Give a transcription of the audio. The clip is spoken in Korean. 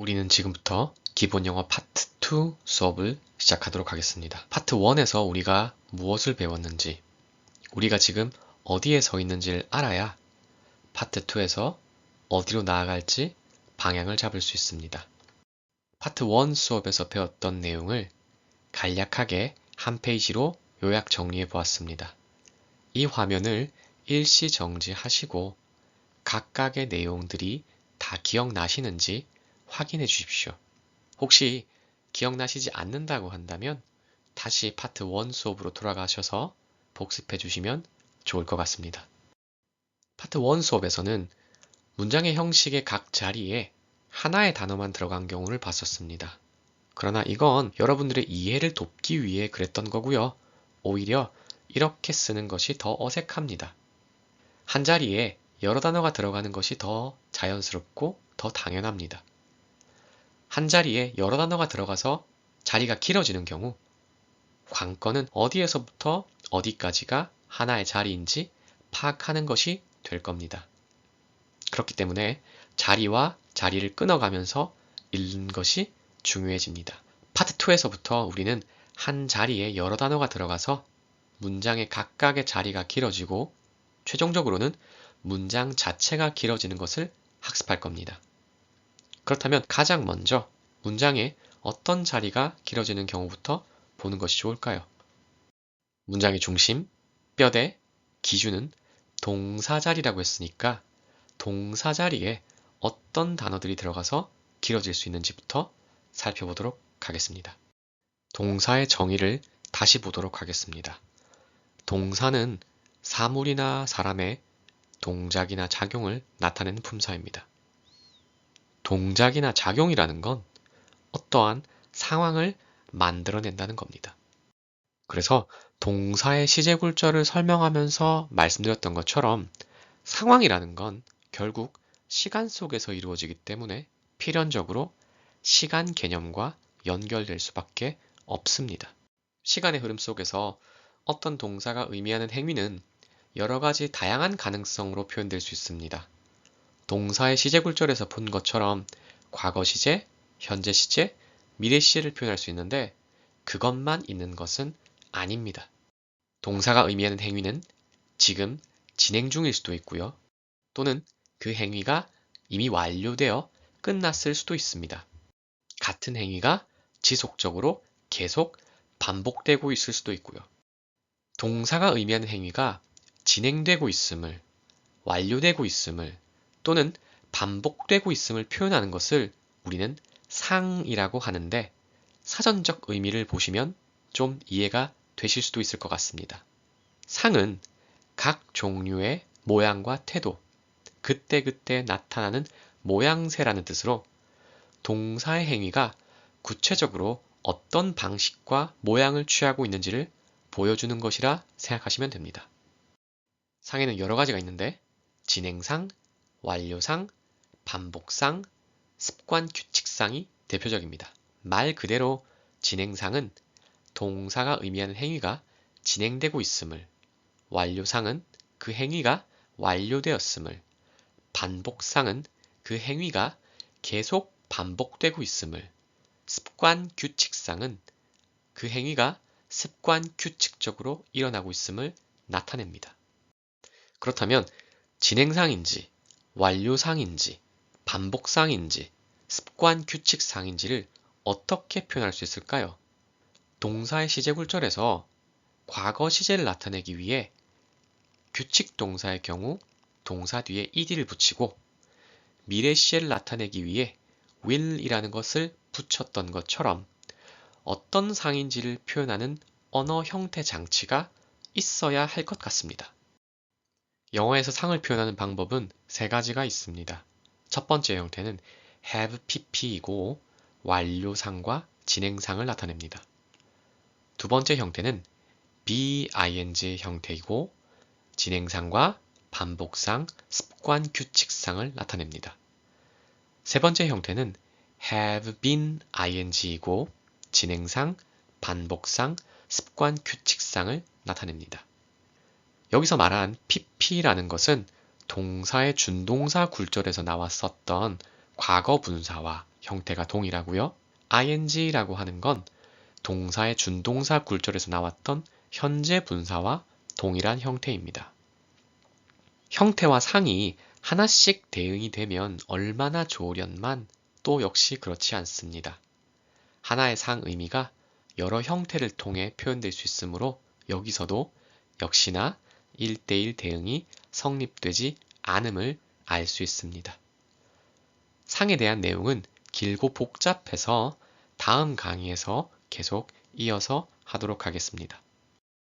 우리는 지금부터 기본 영어 파트 2 수업을 시작하도록 하겠습니다. 파트 1에서 우리가 무엇을 배웠는지, 우리가 지금 어디에 서 있는지를 알아야 파트 2에서 어디로 나아갈지 방향을 잡을 수 있습니다. 파트 1 수업에서 배웠던 내용을 간략하게 한 페이지로 요약 정리해 보았습니다. 이 화면을 일시 정지하시고 각각의 내용들이 다 기억나시는지 확인해 주십시오. 혹시 기억나시지 않는다고 한다면 다시 파트 1 수업으로 돌아가셔서 복습해 주시면 좋을 것 같습니다. 파트 1 수업에서는 문장의 형식의 각 자리에 하나의 단어만 들어간 경우를 봤었습니다. 그러나 이건 여러분들의 이해를 돕기 위해 그랬던 거고요. 오히려 이렇게 쓰는 것이 더 어색합니다. 한 자리에 여러 단어가 들어가는 것이 더 자연스럽고 더 당연합니다. 한 자리에 여러 단어가 들어가서 자리가 길어지는 경우 관건은 어디에서부터 어디까지가 하나의 자리인지 파악하는 것이 될 겁니다. 그렇기 때문에 자리와 자리를 끊어가면서 읽는 것이 중요해집니다. 파트 2에서부터 우리는 한 자리에 여러 단어가 들어가서 문장의 각각의 자리가 길어지고 최종적으로는 문장 자체가 길어지는 것을 학습할 겁니다. 그렇다면 가장 먼저 문장의 어떤 자리가 길어지는 경우부터 보는 것이 좋을까요? 문장의 중심, 뼈대, 기준은 동사 자리라고 했으니까 동사 자리에 어떤 단어들이 들어가서 길어질 수 있는지부터 살펴보도록 하겠습니다. 동사의 정의를 다시 보도록 하겠습니다. 동사는 사물이나 사람의 동작이나 작용을 나타내는 품사입니다. 동작이나 작용이라는 건 어떠한 상황을 만들어낸다는 겁니다. 그래서 동사의 시제굴절을 설명하면서 말씀드렸던 것처럼 상황이라는 건 결국 시간 속에서 이루어지기 때문에 필연적으로 시간 개념과 연결될 수밖에 없습니다. 시간의 흐름 속에서 어떤 동사가 의미하는 행위는 여러 가지 다양한 가능성으로 표현될 수 있습니다. 동사의 시제굴절에서 본 것처럼 과거 시제, 현재 시제, 미래 시제를 표현할 수 있는데 그것만 있는 것은 아닙니다. 동사가 의미하는 행위는 지금 진행 중일 수도 있고요. 또는 그 행위가 이미 완료되어 끝났을 수도 있습니다. 같은 행위가 지속적으로 계속 반복되고 있을 수도 있고요. 동사가 의미하는 행위가 진행되고 있음을, 완료되고 있음을, 또는 반복되고 있음을 표현하는 것을 우리는 상이라고 하는데 사전적 의미를 보시면 좀 이해가 되실 수도 있을 것 같습니다. 상은 각 종류의 모양과 태도, 그때그때 나타나는 모양새라는 뜻으로 동사의 행위가 구체적으로 어떤 방식과 모양을 취하고 있는지를 보여주는 것이라 생각하시면 됩니다. 상에는 여러 가지가 있는데 진행상, 완료상, 반복상, 습관 규칙상이 대표적입니다. 말 그대로 진행상은 동사가 의미하는 행위가 진행되고 있음을, 완료상은 그 행위가 완료되었음을, 반복상은 그 행위가 계속 반복되고 있음을, 습관 규칙상은 그 행위가 습관 규칙적으로 일어나고 있음을 나타냅니다. 그렇다면 진행상인지, 완료상인지, 반복상인지, 습관 규칙상인지를 어떻게 표현할 수 있을까요? 동사의 시제 굴절에서 과거 시제를 나타내기 위해 규칙 동사의 경우 동사 뒤에 ed를 붙이고 미래 시제를 나타내기 위해 will이라는 것을 붙였던 것처럼 어떤 상인지를 표현하는 언어 형태 장치가 있어야 할 것 같습니다. 영어에서 상을 표현하는 방법은 세 가지가 있습니다. 첫 번째 형태는 have pp이고 완료상과 진행상을 나타냅니다. 두 번째 형태는 be-ing 형태이고 진행상과 반복상, 습관, 규칙상을 나타냅니다. 세 번째 형태는 have been ing이고 진행상, 반복상, 습관, 규칙상을 나타냅니다. 여기서 말한 pp라는 것은 동사의 준동사 굴절에서 나왔었던 과거 분사와 형태가 동일하고요. ing라고 하는 건 동사의 준동사 굴절에서 나왔던 현재 분사와 동일한 형태입니다. 형태와 상이 하나씩 대응이 되면 얼마나 좋으련만 또 역시 그렇지 않습니다. 하나의 상 의미가 여러 형태를 통해 표현될 수 있으므로 여기서도 역시나 1대1 대응이 성립되지 않음을 알 수 있습니다. 상에 대한 내용은 길고 복잡해서 다음 강의에서 계속 이어서 하도록 하겠습니다.